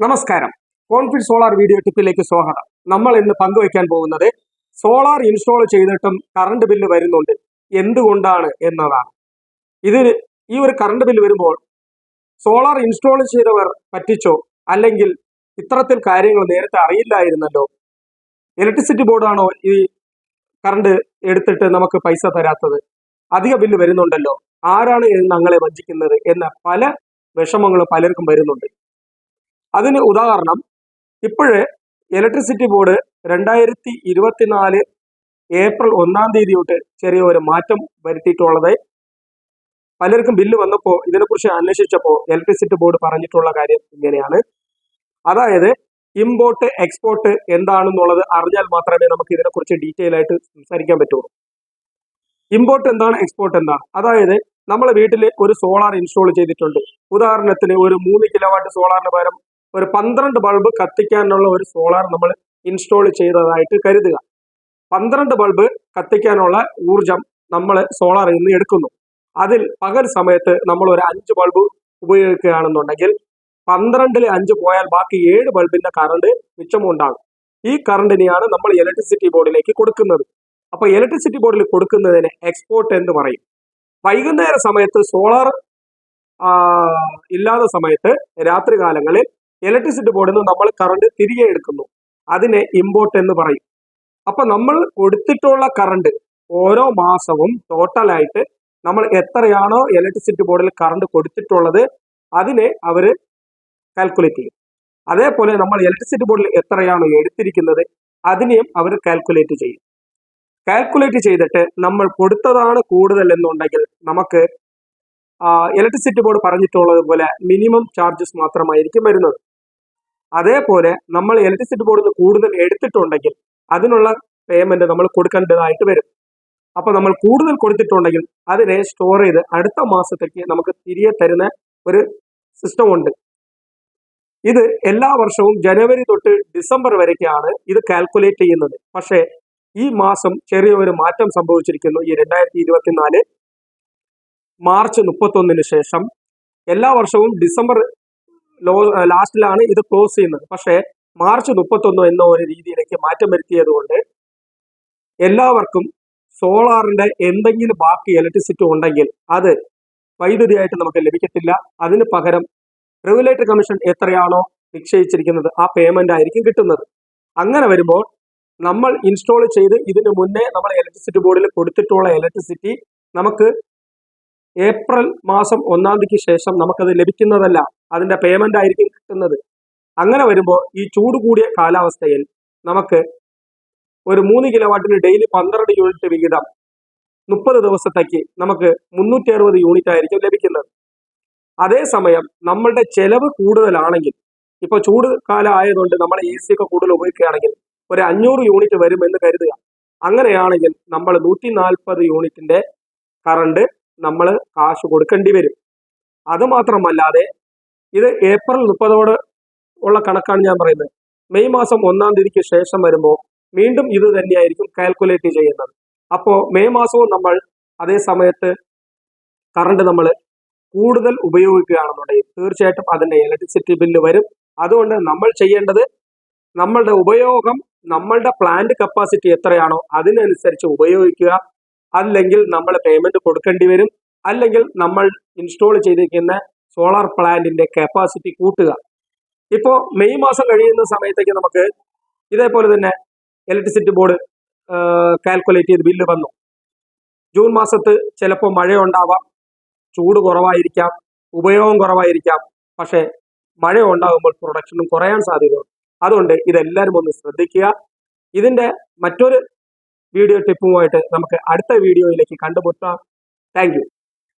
നമസ്കാരം. കോൺഫിഡ് solar video ടിപ്പിലേക്ക് സ്വാഗതം. നമ്മൾ ഇന്ന് പങ്കുവയ്ക്കാൻ പോകുന്നത് സോളാർ ഇൻസ്റ്റാൾ ചെയ്തിട്ടും കറണ്ട് ബില്ല് വരുന്നുണ്ട് എന്തുകൊണ്ടാണ് എന്നതാണ്. ഇതിന് ഈ ഒരു കറണ്ട് ബില്ല് വരുമ്പോൾ സോളാർ ഇൻസ്റ്റാൾ ചെയ്തവർ പറ്റിച്ചോ? അല്ലെങ്കിൽ ഇത്തരത്തിൽ കാര്യങ്ങൾ നേരത്തെ അറിയില്ലായിരുന്നല്ലോ? ഇലക്ട്രിസിറ്റി ബോർഡാണോ ഈ കറണ്ട് എടുത്തിട്ട് നമുക്ക് പൈസ തരാത്തത്? അധിക ബില്ല് വരുന്നുണ്ടല്ലോ. ആരാണ് ഞങ്ങളെ വഞ്ചിക്കുന്നത്? എന്ന പല വിഷമങ്ങളും പലർക്കും വരുന്നുണ്ട്. അതിന് ഉദാഹരണം ഇപ്പോഴേ ഇലക്ട്രിസിറ്റി ബോർഡ് രണ്ടായിരത്തി ഇരുപത്തിനാല് ഏപ്രിൽ ഒന്നാം തീയതി തൊട്ട് ചെറിയ ഒരു മാറ്റം വരുത്തിയിട്ടുള്ളത്. പലർക്കും ബില്ല് വന്നപ്പോൾ ഇതിനെക്കുറിച്ച് അന്വേഷിച്ചപ്പോൾ ഇലക്ട്രിസിറ്റി ബോർഡ് പറഞ്ഞിട്ടുള്ള കാര്യം ഇങ്ങനെയാണ്. അതായത് ഇമ്പോർട്ട് എക്സ്പോർട്ട് എന്താണെന്നുള്ളത് അറിഞ്ഞാൽ മാത്രമേ നമുക്ക് ഇതിനെക്കുറിച്ച് ഡീറ്റെയിൽ ആയിട്ട് സംസാരിക്കാൻ പറ്റുള്ളൂ. ഇമ്പോർട്ട് എന്താണ് എക്സ്പോർട്ട് എന്താണ്? അതായത് നമ്മളെ വീട്ടിൽ ഒരു സോളാർ ഇൻസ്റ്റാൾ ചെയ്തിട്ടുണ്ട്. ഉദാഹരണത്തിന് ഒരു മൂന്ന് കിലോവാട്ട് സോളാറിന് പകരം ഒരു പന്ത്രണ്ട് ബൾബ് കത്തിക്കാനുള്ള ഒരു സോളാർ നമ്മൾ ഇൻസ്റ്റാൾ ചെയ്തതായിട്ട് കരുതുക. പന്ത്രണ്ട് ബൾബ് കത്തിക്കാനുള്ള ഊർജം നമ്മൾ സോളാറിൽ നിന്ന് എടുക്കുന്നു. അതിൽ പകൽ സമയത്ത് നമ്മൾ ഒരു അഞ്ച് ബൾബ് ഉപയോഗിക്കുകയാണെന്നുണ്ടെങ്കിൽ പന്ത്രണ്ടിൽ അഞ്ച് പോയാൽ ബാക്കി ഏഴ് ബൾബിന്റെ കറണ്ട് മിച്ചമുണ്ടാകും ഈ കറണ്ടിനെയാണ് നമ്മൾ ഇലക്ട്രിസിറ്റി ബോർഡിലേക്ക് കൊടുക്കുന്നത്. അപ്പൊ ഇലക്ട്രിസിറ്റി ബോർഡിൽ കൊടുക്കുന്നതിന് എക്സ്പോർട്ട് എന്ന് പറയും. വൈകുന്നേര സമയത്ത് സോളാർ ഇല്ലാത്ത സമയത്ത് രാത്രി കാലങ്ങളിൽ ഇലക്ട്രിസിറ്റി ബോർഡിൽ നിന്ന് നമ്മൾ കറണ്ട് തിരികെ എടുക്കുന്നു. അതിനെ ഇമ്പോർട്ട് എന്ന് പറയും. അപ്പൊ നമ്മൾ കൊടുത്തിട്ടുള്ള കറണ്ട് ഓരോ മാസവും ടോട്ടലായിട്ട് നമ്മൾ എത്രയാണോ ഇലക്ട്രിസിറ്റി ബോർഡിൽ കറണ്ട് കൊടുത്തിട്ടുള്ളത് അതിനെ അവർ കാൽക്കുലേറ്റ് ചെയ്യും. അതേപോലെ നമ്മൾ ഇലക്ട്രിസിറ്റി ബോർഡിൽ എത്രയാണോ എടുത്തിരിക്കുന്നത് അതിനെയും അവർ കാൽക്കുലേറ്റ് ചെയ്യും. കാൽക്കുലേറ്റ് ചെയ്തിട്ട് നമ്മൾ കൊടുത്തതാണ് കൂടുതൽ എന്നുണ്ടെങ്കിൽ നമുക്ക് ഇലക്ട്രിസിറ്റി ബോർഡ് പറഞ്ഞിട്ടുള്ളത് പോലെ മിനിമം ചാർജസ് മാത്രമായിരിക്കും വരുന്നത്. അതേപോലെ നമ്മൾ ഇലക്ട്രിസിറ്റി ബോർഡിൽ നിന്ന് കൂടുതൽ എടുത്തിട്ടുണ്ടെങ്കിൽ അതിനുള്ള പേയ്മെന്റ് നമ്മൾ കൊടുക്കേണ്ടതായിട്ട് വരും. അപ്പൊ നമ്മൾ കൂടുതൽ കൊടുത്തിട്ടുണ്ടെങ്കിൽ അതിനെ സ്റ്റോർ ചെയ്ത് അടുത്ത മാസത്തേക്ക് നമുക്ക് തിരികെ തരുന്ന ഒരു സിസ്റ്റം ഉണ്ട്. ഇത് എല്ലാ വർഷവും ജനുവരി തൊട്ട് ഡിസംബർ വരെയൊക്കെയാണ് ഇത് കാൽക്കുലേറ്റ് ചെയ്യുന്നത്. പക്ഷേ ഈ മാസം ചെറിയൊരു മാറ്റം സംഭവിച്ചിരിക്കുന്നു. ഈ രണ്ടായിരത്തി ഇരുപത്തിനാല് മാർച്ച് മുപ്പത്തൊന്നിന് ശേഷം എല്ലാ വർഷവും ഡിസംബർ ലോ ലാസ്റ്റിലാണ് ഇത് ക്ലോസ് ചെയ്യുന്നത്. പക്ഷേ മാർച്ച് മുപ്പത്തൊന്ന് എന്ന ഒരു രീതിയിലേക്ക് മാറ്റം വരുത്തിയത് കൊണ്ട് എല്ലാവർക്കും സോളാറിന്റെ എന്തെങ്കിലും ബാക്കി ഇലക്ട്രിസിറ്റി ഉണ്ടെങ്കിൽ അത് വൈദ്യുതിയായിട്ട് നമുക്ക് ലഭിക്കത്തില്ല. അതിന് പകരം റെഗുലേറ്ററി കമ്മീഷൻ എത്രയാണോ നിശ്ചയിച്ചിരിക്കുന്നത് ആ പേയ്മെന്റ് ആയിരിക്കും കിട്ടുന്നത്. അങ്ങനെ വരുമ്പോൾ നമ്മൾ ഇൻസ്റ്റാൾ ചെയ്ത് ഇതിന് മുന്നേ നമ്മൾ ഇലക്ട്രിസിറ്റി ബോർഡിൽ കൊടുത്തിട്ടുള്ള ഇലക്ട്രിസിറ്റി നമുക്ക് ഏപ്രിൽ മാസം ഒന്നാം തീയതിക്ക് ശേഷം നമുക്കത് ലഭിക്കുന്നതല്ല. അതിന്റെ പേയ്മെന്റ് ആയിരിക്കും കിട്ടുന്നത്. അങ്ങനെ വരുമ്പോൾ ഈ ചൂട് കൂടിയ കാലാവസ്ഥയിൽ നമുക്ക് ഒരു മൂന്ന് കിലോ വാട്ടിന് ഡെയിലി പന്ത്രണ്ട് യൂണിറ്റ് വിഹിതം മുപ്പത് ദിവസത്തേക്ക് നമുക്ക് മുന്നൂറ്റി അറുപത് യൂണിറ്റ് ആയിരിക്കും ലഭിക്കുന്നത്. അതേസമയം നമ്മളുടെ ചെലവ് കൂടുതലാണെങ്കിൽ ഇപ്പൊ ചൂട് കാലം ആയതുകൊണ്ട് നമ്മൾ എ സി ഒക്കെ കൂടുതൽ ഉപയോഗിക്കുകയാണെങ്കിൽ ഒരു അഞ്ഞൂറ് യൂണിറ്റ് വരും എന്ന് കരുതുക. അങ്ങനെയാണെങ്കിൽ നമ്മൾ നൂറ്റി നാൽപ്പത് യൂണിറ്റിന്റെ കറണ്ട് നമ്മൾ കാശ് കൊടുക്കേണ്ടി വരും. അത് മാത്രമല്ലാതെ ഇത് ഏപ്രിൽ മുപ്പതോട് ഉള്ള കണക്കാണ് ഞാൻ പറയുന്നത്. മെയ് മാസം ഒന്നാം തീയതിക്ക് ശേഷം വരുമ്പോൾ വീണ്ടും ഇത് തന്നെയായിരിക്കും കാൽക്കുലേറ്റ് ചെയ്യുന്നത്. അപ്പോൾ മെയ് മാസവും നമ്മൾ അതേ സമയത്ത് കറണ്ട് നമ്മൾ കൂടുതൽ ഉപയോഗിക്കുകയാണെന്നുണ്ടെങ്കിൽ തീർച്ചയായിട്ടും അതിന്റെ ഇലക്ട്രിസിറ്റി ബില്ല് വരും. അതുകൊണ്ട് നമ്മൾ ചെയ്യേണ്ടത് നമ്മളുടെ ഉപയോഗം നമ്മളുടെ പ്ലാന്റ് കപ്പാസിറ്റി എത്രയാണോ അതിനനുസരിച്ച് ഉപയോഗിക്കുക. അല്ലെങ്കിൽ നമ്മൾ പേയ്മെന്റ് കൊടുക്കേണ്ടി വരും. അല്ലെങ്കിൽ നമ്മൾ ഇൻസ്റ്റാൾ ചെയ്തിരിക്കുന്ന സോളാർ പ്ലാന്റിന്റെ കപ്പാസിറ്റി കൂട്ടുക. ഇപ്പോൾ മെയ് മാസം കഴിയുന്ന സമയത്തേക്ക് നമുക്ക് ഇതേപോലെ തന്നെ ഇലക്ട്രിസിറ്റി ബോർഡ് കാൽക്കുലേറ്റ് ചെയ്ത് ബില്ല് വന്നു. ജൂൺ മാസത്ത് ചിലപ്പോൾ മഴയുണ്ടാവാം ചൂട് കുറവായിരിക്കാം ഉപയോഗം കുറവായിരിക്കാം പക്ഷേ മഴ ഉണ്ടാകുമ്പോൾ പ്രൊഡക്ഷനും കുറയാൻ സാധ്യതയുണ്ട്. അതുകൊണ്ട് ഇതെല്ലാവരും ഒന്ന് ശ്രദ്ധിക്കുക. ഇതിന്റെ മറ്റൊരു വീഡിയോ ടിപ്പുമായിട്ട് നമുക്ക് അടുത്ത വീഡിയോയിലേക്ക് കണ്ടുമുട്ടാം. താങ്ക്